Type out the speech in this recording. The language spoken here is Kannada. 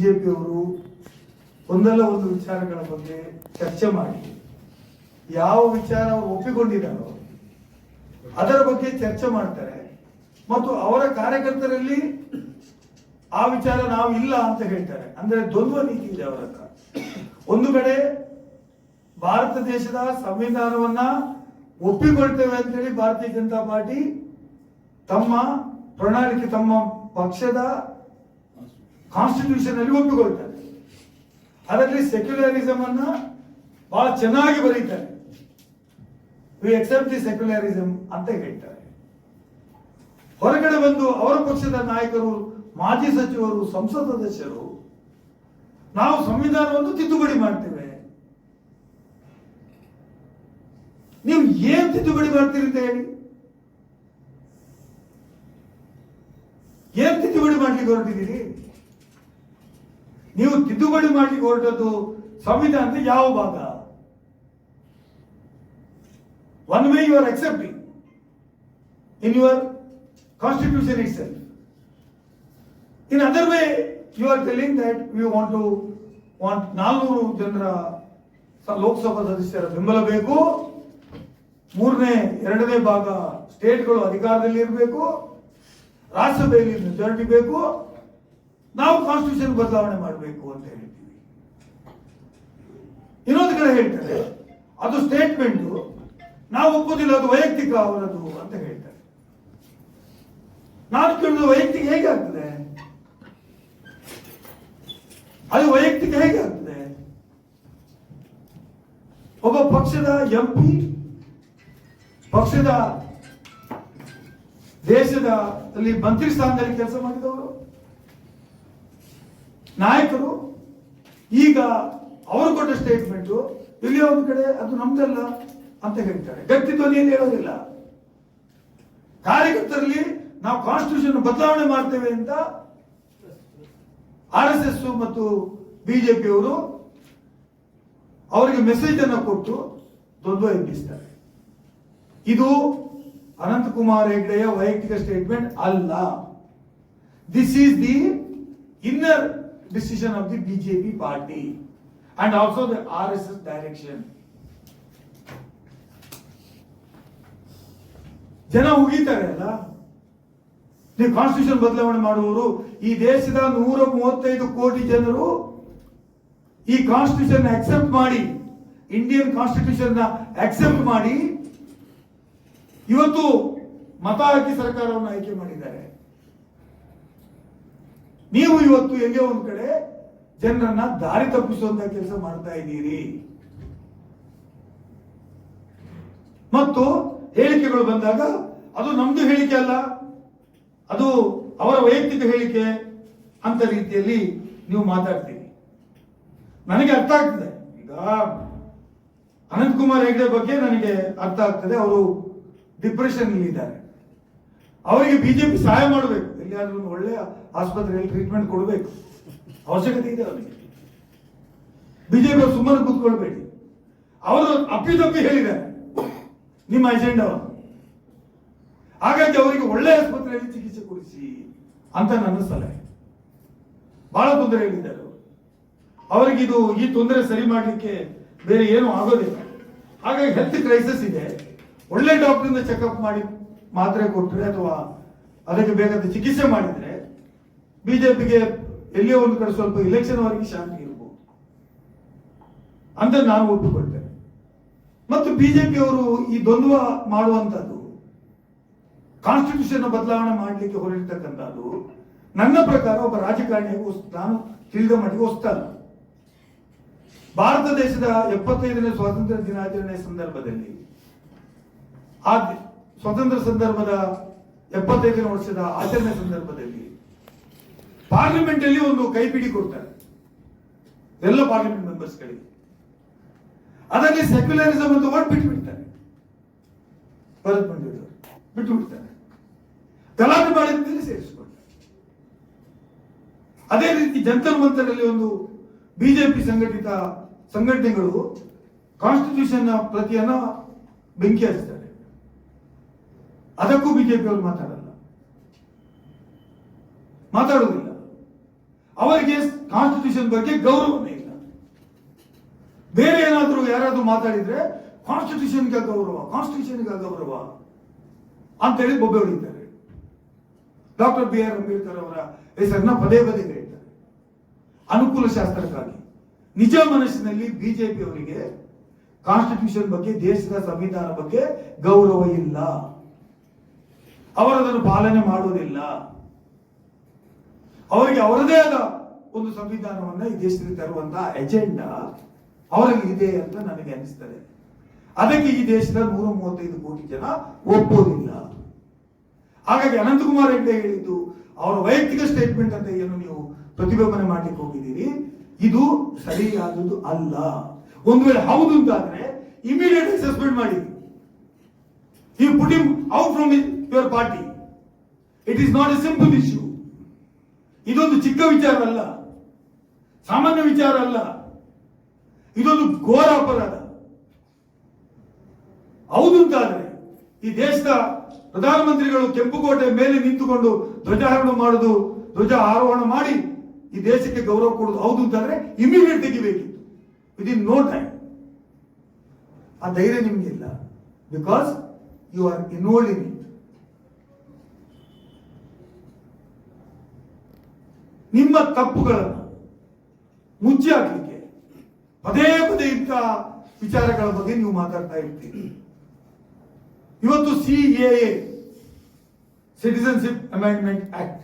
ಬಿಜೆಪಿಯವರು ಒಂದಲ್ಲ ಒಂದು ವಿಚಾರಗಳ ಬಗ್ಗೆ ಚರ್ಚೆ ಮಾಡಿ, ಯಾವ ವಿಚಾರ ಅವರು ಒಪ್ಪಿಕೊಂಡಿದ್ದಾರೋ ಅದರ ಬಗ್ಗೆ ಚರ್ಚೆ ಮಾಡ್ತಾರೆ. ಮತ್ತು ಅವರ ಕಾರ್ಯಕರ್ತರಲ್ಲಿ ಆ ವಿಚಾರ ನಾವು ಇಲ್ಲ ಅಂತ ಹೇಳ್ತಾರೆ. ಅಂದ್ರೆ ದ್ವಂದ್ವ ನೀತಿ ಇದೆ ಅವರ ಒಂದು ಕಡೆ ಭಾರತ ದೇಶದ ಸಂವಿಧಾನವನ್ನ ಒಪ್ಪಿಕೊಳ್ತೇವೆ ಅಂತೇಳಿ ಭಾರತೀಯ ಜನತಾ ಪಾರ್ಟಿ ತಮ್ಮ ಪ್ರಣಾಳಿಕೆ ತಮ್ಮ ಪಕ್ಷದ ಕಾನ್ಸ್ಟಿಟ್ಯೂಷನ್ ಅಲ್ಲಿ ಒಪ್ಪಿಕೊಳ್ತಾರೆ. ಅದರಲ್ಲಿ ಸೆಕ್ಯುಲರಿಸಮ್ ಅನ್ನ ಬಹಳ ಚೆನ್ನಾಗಿ ಬರೀತಾರೆ. ವಿ ಅಕ್ಸೆಪ್ಟ್ ದಿ ಸೆಕ್ಯುಲರಿಸಮ್ ಅಂತ ಹೇಳ್ತಾರೆ. ಹೊರಗಡೆ ಬಂದು ಅವರ ಪಕ್ಷದ ನಾಯಕರು, ಮಾಜಿ ಸಚಿವರು, ಸಂಸತ್ ಸದಸ್ಯರು, ನಾವು ಸಂವಿಧಾನವನ್ನು ತಿದ್ದುಪಡಿ ಮಾಡ್ತೇವೆ. ನೀವು ಏನ್ ತಿದ್ದುಪಡಿ ಮಾಡ್ತೀರಿ ಅಂತ ಹೇಳಿ? ಏನ್ ತಿದ್ದುಪಡಿ ಮಾಡ್ಲಿಕ್ಕೆ ಹೊರಟಿದ್ದೀರಿ? ನೀವು ತಿದ್ದುಪಡಿ ಮಾಡಿ ಹೊರಟದ್ದು ಸಂವಿಧಾನದ ಯಾವ ಭಾಗ? One way you are accepting in your constitution it in other way you are telling that you want to want ನಾಲ್ನೂರು ಜನರ ಲೋಕಸಭಾ ಸದಸ್ಯರ ಬೆಂಬಲ ಬೇಕು. ಮೂರನೇ, ಎರಡನೇ ಭಾಗ ಸ್ಟೇಟ್ಗಳು ಅಧಿಕಾರದಲ್ಲಿ ಇರಬೇಕು ರಾಜ್ಯಸಭೆಯಲ್ಲಿ ಮೆಜಾರಿಟಿ ಬೇಕು. ನಾವು ಕಾನ್ಸ್ಟಿಟ್ಯೂಷನ್ ಬದಲಾವಣೆ ಮಾಡಬೇಕು ಅಂತ ಹೇಳ್ತೀವಿ. ಇನ್ನೊಂದು ಕಡೆ ಹೇಳ್ತಾರೆ, ಅದು ಸ್ಟೇಟ್ಮೆಂಟ್ ನಾವು ಒಪ್ಪುದಿಲ್ಲ, ಅದು ವೈಯಕ್ತಿಕ ಅವರದು ಅಂತ ಹೇಳ್ತಾರೆ. ನಾನು ಕೇಳಿದ ವೈಯಕ್ತಿಕ ಹೇಗೆ ಆಗ್ತದೆ? ಅದು ವೈಯಕ್ತಿಕ ಹೇಗೆ ಆಗ್ತದೆ? ಒಬ್ಬ ಪಕ್ಷದ ಎಂಪಿ ಪಕ್ಷದ ದೇಶದ ಅಲ್ಲಿ ಮಂತ್ರಿ ಸ್ಥಾನದಲ್ಲಿ ಕೆಲಸ ಮಾಡಿದವರು ನಾಯಕರು ಈಗ ಅವರು ಕೊಟ್ಟ ಸ್ಟೇಟ್ಮೆಂಟ್ ಇಲ್ಲಿ ಒಂದು ಕಡೆ ಅದು ನಮ್ದಲ್ಲ ಅಂತ ಹೇಳ್ತಾರೆ. ಗಟ್ಟಿ ಏನು ಹೇಳೋದಿಲ್ಲ. ಕಾರ್ಯಕರ್ತರಲ್ಲಿ ನಾವು ಕಾನ್ಸ್ಟಿಟ್ಯೂಷನ್ ಬದಲಾವಣೆ ಮಾಡ್ತೇವೆ ಅಂತ ಆರ್ ಎಸ್ ಎಸ್ ಮತ್ತು ಬಿಜೆಪಿಯವರು ಅವರಿಗೆ ಮೆಸೇಜ್ ಅನ್ನು ಕೊಟ್ಟು ದ್ವಂದ್ವ ಎಬ್ಬಿಸ್ತಾರೆ. ಇದು ಅನಂತಕುಮಾರ್ ಹೆಗ್ಡೆಯ ವೈಯಕ್ತಿಕ ಸ್ಟೇಟ್ಮೆಂಟ್ ಅಲ್ಲ. This is the inner decision of the BJP party and also the ಎಸ್ ಡೈರೆಕ್ಷನ್ ಜನ ಉಗಿತಾರೆ ಅಲ್ಲ? ನೀವು ಕಾನ್ಸ್ಟಿಟ್ಯೂಷನ್ ಬದಲಾವಣೆ ಮಾಡುವವರು, ಈ ದೇಶದ ನೂರ ಮೂವತ್ತೈದು ಕೋಟಿ ಜನರು ಈ ಕಾನ್ಸ್ಟಿಟ್ಯೂಷನ್ ಅಕ್ಸೆಪ್ಟ್ ಮಾಡಿ ಇಂಡಿಯನ್ ಕಾನ್ಸ್ಟಿಟ್ಯೂಷನ್ ಅಕ್ಸೆಪ್ಟ್ ಮಾಡಿ, ಇವತ್ತು ಮತ ಹಾಕಿ ಸರ್ಕಾರವನ್ನು ಆಯ್ಕೆ ಮಾಡಿದ್ದಾರೆ. ನೀವು ಇವತ್ತು ಹೆಂಗೆ ಒಂದು ಕಡೆ ಜನರನ್ನ ದಾರಿ ತಪ್ಪಿಸುವಂತ ಕೆಲಸ ಮಾಡ್ತಾ ಇದ್ದೀರಿ? ಮತ್ತು ಹೇಳಿಕೆಗಳು ಬಂದಾಗ ಅದು ನಮ್ದು ಹೇಳಿಕೆ ಅಲ್ಲ, ಅದು ಅವರ ವೈಯಕ್ತಿಕ ಹೇಳಿಕೆ ಅಂತ ರೀತಿಯಲ್ಲಿ ನೀವು ಮಾತಾಡ್ತೀರಿ. ನನಗೆ ಅರ್ಥ ಆಗ್ತದೆ. ಈಗ ಅನಂತ್ ಕುಮಾರ್ ಹೆಗ್ಡೆ ಬಗ್ಗೆ ನನಗೆ ಅರ್ಥ ಆಗ್ತದೆ. ಅವರು ಡಿಪ್ರೆಷನ್ ಇದ್ದಾರೆ ಅವರಿಗೆ ಬಿಜೆಪಿ ಸಹಾಯ ಮಾಡಬೇಕು. ಎಲ್ಲಿಯಾದ್ರೂ ಒಂದು ಒಳ್ಳೆ ಆಸ್ಪತ್ರೆಯಲ್ಲಿ ಟ್ರೀಟ್ಮೆಂಟ್ ಕೊಡಬೇಕು. ಅವಶ್ಯಕತೆ ಇದೆ ಅವರಿಗೆ. ಬಿಜೆಪಿ ಸುಮ್ಮನೆ ಕೂತ್ಕೊಳ್ಬೇಡಿ. ಅವರು ಅಪ್ಪಿತಪ್ಪಿ ಹೇಳಿದ್ದಾರೆ. ನಿಮ್ಮ ಅಜೆಂಡವನ್ನು ಹಾಗಾಗಿ ಅವರಿಗೆ ಒಳ್ಳೆ ಆಸ್ಪತ್ರೆಯಲ್ಲಿ ಚಿಕಿತ್ಸೆ ಕೊಡಿಸಿ ಅಂತ ನನ್ನ ಸಲಹೆ. ಬಹಳ ತೊಂದರೆ ಅವರು. ಅವರಿಗೆ ಇದು ಈ ತೊಂದರೆ ಸರಿ ಮಾಡಲಿಕ್ಕೆ ಬೇರೆ ಏನು ಆಗೋದಿಲ್ಲ. ಹಾಗಾಗಿ ಹೆಲ್ತ್ ಕ್ರೈಸಿಸ್ ಇದೆ. ಒಳ್ಳೆ ಡಾಕ್ಟರ್ ಚೆಕಪ್ ಮಾಡಿ ಮಾತ್ರೆ ಕೊಟ್ಟರೆ ಅಥವಾ ಅದಕ್ಕೆ ಬೇಕಾದ ಚಿಕಿತ್ಸೆ ಮಾಡಿದ್ರೆ ಬಿಜೆಪಿಗೆ ಎಲ್ಲಿಯೋ ಒಂದು ಕಡೆ ಸ್ವಲ್ಪ ಇಲೆಕ್ಷನ್ ವರೆಗೆ ಶಾಂತಿ ಇರಬಹುದು ಅಂತ ನಾನು ಒಪ್ಪಿಕೊಳ್ತೇನೆ. ಮತ್ತು ಬಿಜೆಪಿಯವರು ಈ ದ್ವಂದ್ವ ಮಾಡುವಂತದ್ದು ಕಾನ್ಸ್ಟಿಟ್ಯೂಷನ್ ಬದಲಾವಣೆ ಮಾಡಲಿಕ್ಕೆ ಹೊರಡಿರ್ತಕ್ಕಂಥದ್ದು ನನ್ನ ಪ್ರಕಾರ ಒಬ್ಬ ರಾಜಕಾರಣಿಗೂ ನಾನು ತಿಳಿದ ಮಟ್ಟಿಗೆ ಹೊಸ್ತಲ್ಲ ಭಾರತ ದೇಶದ ಎಪ್ಪತ್ತೈದನೇ ಸ್ವಾತಂತ್ರ್ಯ ದಿನಾಚರಣೆ ಸಂದರ್ಭದಲ್ಲಿ ಆ ಸ್ವಾತಂತ್ರ್ಯ ಸ್ವತಂತ್ರ ಸಂದರ್ಭದ ಎಪ್ಪತ್ತೈದನೇ ವರ್ಷದ ಆಚರಣೆ ಸಂದರ್ಭದಲ್ಲಿ ಪಾರ್ಲಿಮೆಂಟ್ ಅಲ್ಲಿ ಒಂದು ಕೈಪಿಡಿ ಕೊಡ್ತಾರೆ. ಎಲ್ಲ ಪಾರ್ಲಿಮೆಂಟ್ ಮೆಂಬರ್ಸ್ಗಳಿಗೆ. ಅದರಲ್ಲಿ ಸೆಕ್ಯುಲರಿಸಮ್ ಅಂತ ವರ್ಡ್ ಬಿಟ್ಟು ಬಿಡ್ತಾರೆ ಭರತ್ ಬಿಟ್ಟು ಬಿಡ್ತಾರೆ ಗಲಾಟೆ ಮಾಡಿದ ಸೇರಿಸ್ಕೊಳ್ತಾರೆ ಅದೇ ರೀತಿ ಜಂತರ್ ಮಂತರಲ್ಲಿ ಒಂದು ಬಿಜೆಪಿ ಸಂಘಟಿತ ಸಂಘಟನೆಗಳು ಕಾನ್ಸ್ಟಿಟ್ಯೂಷನ್ ಪ್ರತಿಯನ್ನ ಬೆಂಕಿ ಹಚ್ತಾರೆ. ಅದಕ್ಕೂ ಬಿಜೆಪಿ ಅವರು ಮಾತಾಡಲ್ಲ. ಮಾತಾಡುವುದಿಲ್ಲ. ಅವರಿಗೆ ಕಾನ್ಸ್ಟಿಟ್ಯೂಷನ್ ಬಗ್ಗೆ ಗೌರವನೇ ಇಲ್ಲ. ಬೇರೆ ಏನಾದರೂ ಯಾರಾದರೂ ಮಾತಾಡಿದ್ರೆ ಕಾನ್ಸ್ಟಿಟ್ಯೂಷನ್ಗೆ ಗೌರವ ಕಾನ್ಸ್ಟಿಟ್ಯೂಷನ್ಗೆ ಗೌರವ ಅಂತೇಳಿ ಬೊಬ್ಬೆ ಹೊಡಿತಾರೆ. ಡಾಕ್ಟರ್ ಬಿ ಆರ್ ಅಂಬೇಡ್ಕರ್ ಅವರ ಹೆಸರನ್ನ ಪದೇ ಪದೇ ಹೇಳ್ತಾರೆ. ಅನುಕೂಲ ಶಾಸ್ತ್ರಕ್ಕಾಗಿ. ನಿಜ ಮನಸ್ಸಿನಲ್ಲಿ ಬಿಜೆಪಿ ಅವರಿಗೆ ಕಾನ್ಸ್ಟಿಟ್ಯೂಷನ್ ಬಗ್ಗೆ, ದೇಶದ ಸಂವಿಧಾನ ಬಗ್ಗೆ ಗೌರವ ಇಲ್ಲ. ಅವರದನ್ನು ಪಾಲನೆ ಮಾಡುವುದಿಲ್ಲ. ಅವರಿಗೆ ಅವರದೇ ಆದ ಒಂದು ಸಂವಿಧಾನವನ್ನ ಈ ದೇಶದಲ್ಲಿ ತರುವಂತ ಎಜೆಂಡಾ ಅವರಿಗೆ ಇದೆ ಅಂತ ನನಗೆ ಅನಿಸ್ತದೆ. ಅದಕ್ಕೆ ಈ ದೇಶದ ನೂರ ಮೂವತ್ತೈದು ಕೋಟಿ ಜನ ಒಪ್ಪೋದಿಲ್ಲ. ಹಾಗಾಗಿ ಅನಂತಕುಮಾರ್ ಹೆಗ್ಡೆ ಹೇಳಿದ್ದು, ಅವರ ವೈಯಕ್ತಿಕ ಸ್ಟೇಟ್ಮೆಂಟ್ ಅಂತ ಏನು ನೀವು ಪ್ರತಿಭಟನೆ ಮಾಡ್ಲಿಕ್ಕೆ ಹೋಗಿದ್ದೀರಿ, ಇದು ಸರಿಯಾದದ್ದು ಅಲ್ಲ. ಒಂದು ವೇಳೆ ಹೌದು ಅಂತ ಆದ್ರೆ ಇಮಿಡಿಯೇಟ್ ಸಸ್ಪೆಂಡ್ ಮಾಡಿ. You put him out from your party it is not a simple issue ಇದೊಂದು ಚಿಕ್ಕ ವಿಚಾರ ಅಲ್ಲ ಸಾಮಾನ್ಯ ವಿಚಾರ ಅಲ್ಲ ಇದೊಂದು ಘೋರ ಅಪರಾಧ. ಹೌದು ಅಂತಾದ್ರೆ, ಈ ದೇಶದ ಪ್ರಧಾನಮಂತ್ರಿಗಳು ಕೆಂಪುಕೋಟೆ ಮೇಲೆ ನಿಂತುಕೊಂಡು ಧ್ವಜಾರೋಹಣ ಮಾಡುದು, ಧ್ವಜ ಆರೋಹಣ ಮಾಡಿ ಈ ದೇಶಕ್ಕೆ ಗೌರವ ಕೊಡುದು ಹೌದು ಅಂತಾದ್ರೆ ಇಮಿಡಿಯೇಟ್ ತೆಗಿಬೇಕಿತ್ತು. ವಿತ್ ಇನ್ ನೋ ಟೈಮ್ ಆ ಧೈರ್ಯ ನಿಮ್ಗೆ ಇಲ್ಲ. Because you are involved in it. ನಿಮ್ಮ ತಪ್ಪುಗಳನ್ನು ಮುಚ್ಚಿ ಹಾಕಲಿಕ್ಕೆ ಪದೇ ಪದೇ ಇಂಥ ವಿಚಾರಗಳ ಬಗ್ಗೆ ನೀವು ಮಾತಾಡ್ತಾ ಇರ್ತೀರಿ ಇವತ್ತು C A citizenship amendment act